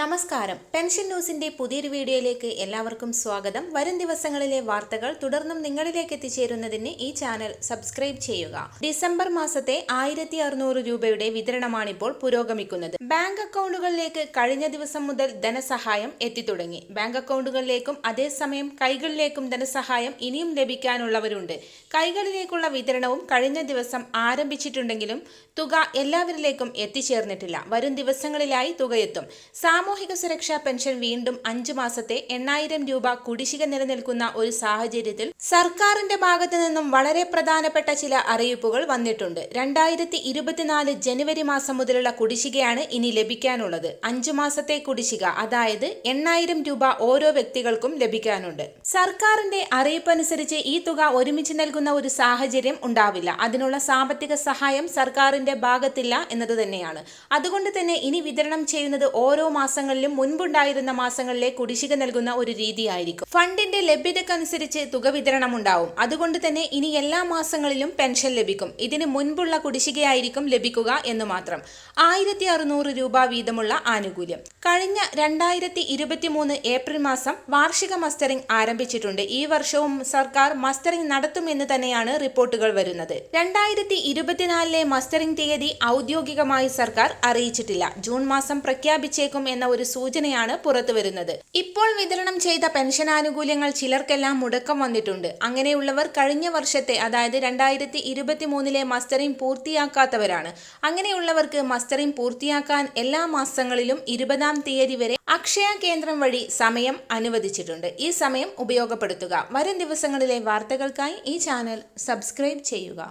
നമസ്കാരം. പെൻഷൻ ന്യൂസിന്റെ പുതിയൊരു വീഡിയോയിലേക്ക് എല്ലാവർക്കും സ്വാഗതം. വരും ദിവസങ്ങളിലെ വാർത്തകൾ തുടർന്നും നിങ്ങളിലേക്ക് എത്തിച്ചേരുന്നതിന് ഈ ചാനൽ സബ്സ്ക്രൈബ് ചെയ്യുക. ഡിസംബർ മാസത്തെ ആയിരത്തി അറുന്നൂറ് രൂപയുടെ വിതരണമാണിപ്പോൾ പുരോഗമിക്കുന്നത്. ബാങ്ക് അക്കൗണ്ടുകളിലേക്ക് കഴിഞ്ഞ ദിവസം മുതൽ ധനസഹായം എത്തിത്തുടങ്ങി. ബാങ്ക് അക്കൗണ്ടുകളിലേക്കും അതേസമയം കൈകളിലേക്കും ധനസഹായം ഇനിയും ലഭിക്കാനുള്ളവരുണ്ട്. കൈകളിലേക്കുള്ള വിതരണവും കഴിഞ്ഞ ദിവസം ആരംഭിച്ചിട്ടുണ്ടെങ്കിലും തുക എല്ലാവരിലേക്കും എത്തിച്ചേർന്നിട്ടില്ല. വരും ദിവസങ്ങളിലായി തുകയെത്തും. സാമൂഹിക സുരക്ഷാ പെൻഷൻ വീണ്ടും അഞ്ചു മാസത്തെ എണ്ണായിരം രൂപ കുടിശ്ശിക നിലനിൽക്കുന്ന ഒരു സാഹചര്യത്തിൽ സർക്കാരിന്റെ ഭാഗത്തു നിന്നും വളരെ പ്രധാനപ്പെട്ട ചില അറിയിപ്പുകൾ വന്നിട്ടുണ്ട്. രണ്ടായിരത്തി ഇരുപത്തിനാല് ജനുവരി മാസം മുതലുള്ള കുടിശ്ശികയാണ് ഇനി ലഭിക്കാനുള്ളത്. അഞ്ചു മാസത്തെ കുടിശ്ശിക അതായത് എണ്ണായിരം രൂപ ഓരോ വ്യക്തികൾക്കും ലഭിക്കാനുണ്ട്. സർക്കാരിന്റെ അറിയിപ്പ് അനുസരിച്ച് ഈ തുക ഒരുമിച്ച് നൽകുന്ന ഒരു സാഹചര്യം ഉണ്ടാവില്ല. അതിനുള്ള സാമ്പത്തിക സഹായം സർക്കാരിന്റെ ഭാഗത്തില്ല എന്നത് തന്നെയാണ്. അതുകൊണ്ട് തന്നെ ഇനി വിതരണം ചെയ്യുന്നത് ഓരോ മാസങ്ങളിലും മുൻപുണ്ടായിരുന്ന മാസങ്ങളിലെ കുടിശ്ശിക നൽകുന്ന ഒരു രീതിയായിരിക്കും. ഫണ്ടിന്റെ ലഭ്യതക്കനുസരിച്ച് തുക വിതരണം ഉണ്ടാവും അതുകൊണ്ട് തന്നെ ഇനി എല്ലാ മാസങ്ങളിലും പെൻഷൻ ലഭിക്കും. ഇതിന് മുൻപുള്ള കുടിശ്ശികയായിരിക്കും ലഭിക്കുക എന്ന് മാത്രം. ആയിരത്തി അറുന്നൂറ് രൂപ വീതമുള്ള ആനുകൂല്യം. കഴിഞ്ഞ രണ്ടായിരത്തി ഇരുപത്തി മൂന്ന് ഏപ്രിൽ മാസം വാർഷിക മസ്റ്ററിംഗ് ആരംഭിച്ചിട്ടുണ്ട്. ഈ വർഷവും സർക്കാർ മസ്റ്ററിംഗ് നടത്തുമെന്ന് തന്നെയാണ് റിപ്പോർട്ടുകൾ വരുന്നത്. രണ്ടായിരത്തി ഇരുപത്തിനാലിലെ മസ്റ്ററിംഗ് തീയതി ഔദ്യോഗികമായി സർക്കാർ അറിയിച്ചിട്ടില്ല. ജൂൺ മാസം പ്രഖ്യാപിച്ചേക്കും എന്ന ഒരു സൂചനയാണ് പുറത്തു വരുന്നത്. ഇപ്പോൾ വിതരണം ചെയ്ത പെൻഷൻ ആനുകൂല്യങ്ങൾ ചിലർക്കെല്ലാം മുടക്കം വന്നിട്ടുണ്ട്. അങ്ങനെയുള്ളവർ കഴിഞ്ഞ വർഷത്തെ അതായത് രണ്ടായിരത്തി ഇരുപത്തി മൂന്നിലെ മസ്റ്ററിംഗ് പൂർത്തിയാക്കാത്തവരാണ്. അങ്ങനെയുള്ളവർക്ക് മസ്റ്ററിംഗ് പൂർത്തിയാക്കാൻ എല്ലാ മാസങ്ങളിലും ഇരുപതാം തീയതി വരെ അക്ഷയ കേന്ദ്രം വഴി സമയം അനുവദിച്ചിട്ടുണ്ട്. ഈ സമയം ഉപയോഗപ്പെടുത്തുക. വരും ദിവസങ്ങളിലെ വാർത്തകൾക്കായി ഈ ചാനൽ സബ്സ്ക്രൈബ് ചെയ്യുക.